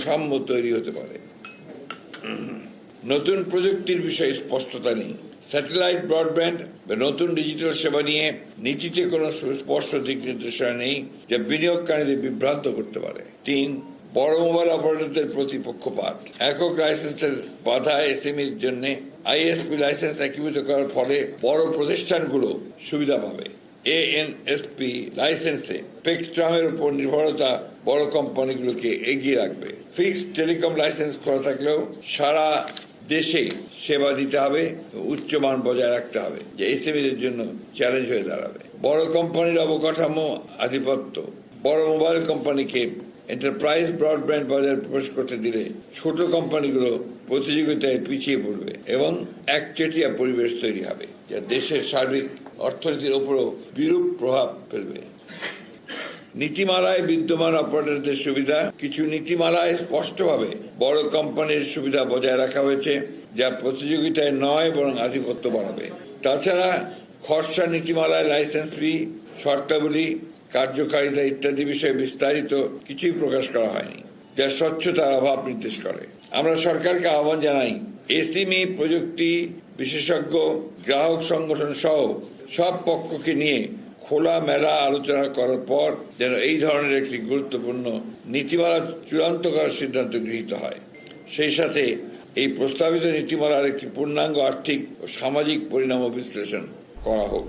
ভারসাম্য তৈরি হতে পারে। নতুন প্রযুক্তির বিষয়ে স্পষ্টতা নেই। স্যাটেলাইট ব্রডব্যান্ড বা নতুন ডিজিটাল সেবা নিয়ে নীতিতে কোনো সুস্পষ্ট দিক নির্দেশনা নেই যা বিনিয়োগকারীদের বিভ্রান্ত করতে পারে। তিন, বড় মোবাইল অপারেটরদের প্রতি পক্ষপাত একক লাইসেন্সের বাধা এসএমইর জন্য আইএসপি লাইসেন্স একীভূত করার ফলে বড় প্রতিষ্ঠানগুলো সুবিধা পাবে। এএনএসপি লাইসেন্সে স্পেকট্রামের উপর নির্ভরতা বড় কোম্পানিগুলোকে এগিয়ে রাখবে। ফিক্সড টেলিকম লাইসেন্স করা থাকলেও সারা দেশে সেবা দিতে হবে উচ্চমান বজায় রাখতে হবে, যে এসএমইদের জন্য চ্যালেঞ্জ হয়ে দাঁড়াবে। বড় কোম্পানির অবকাঠামো আধিপত্য। বড় মোবাইল কোম্পানিকে এন্টারপ্রাইজ ব্রডব্যান্ড বাজারে প্রবেশ করতে দিলে ছোট কোম্পানিগুলো প্রতিযোগিতায় পিছিয়ে পড়বে এবং একচেটিয়া পরিবেশ তৈরি হবে, যা দেশের সার্বিক অর্থনীতির উপরও বিরূপ প্রভাব ফেলবে। নীতিমালায় বিদ্যমান অপারেটরদের সুবিধা, কিছু নীতিমালায় স্পষ্টভাবে বড় কোম্পানির সুবিধা বজায় রাখা হয়েছে, যা প্রতিযোগিতায় নয় বরং আধিপত্য বাড়াবে। তাছাড়া খসড়া নীতিমালায় লাইসেন্স ফি, শর্তাবলী, কার্যকারিতা ইত্যাদি বিষয়ে বিস্তারিত কিছুই প্রকাশ করা হয়নি, যা স্বচ্ছতার অভাব নির্দেশ করে। আমরা সরকারকে আহ্বান জানাই, এসিমি প্রযুক্তি বিশেষজ্ঞ, গ্রাহক সংগঠন সহ সব পক্ষকে নিয়ে খোলা মেলা আলোচনা করার পর যেন এই ধরনের একটি গুরুত্বপূর্ণ নীতিমালা চূড়ান্ত করার সিদ্ধান্ত গৃহীত হয়। সেই সাথে এই প্রস্তাবিত নীতিমালার একটি পূর্ণাঙ্গ আর্থিক ও সামাজিক পরিণাম বিশ্লেষণ করা হোক।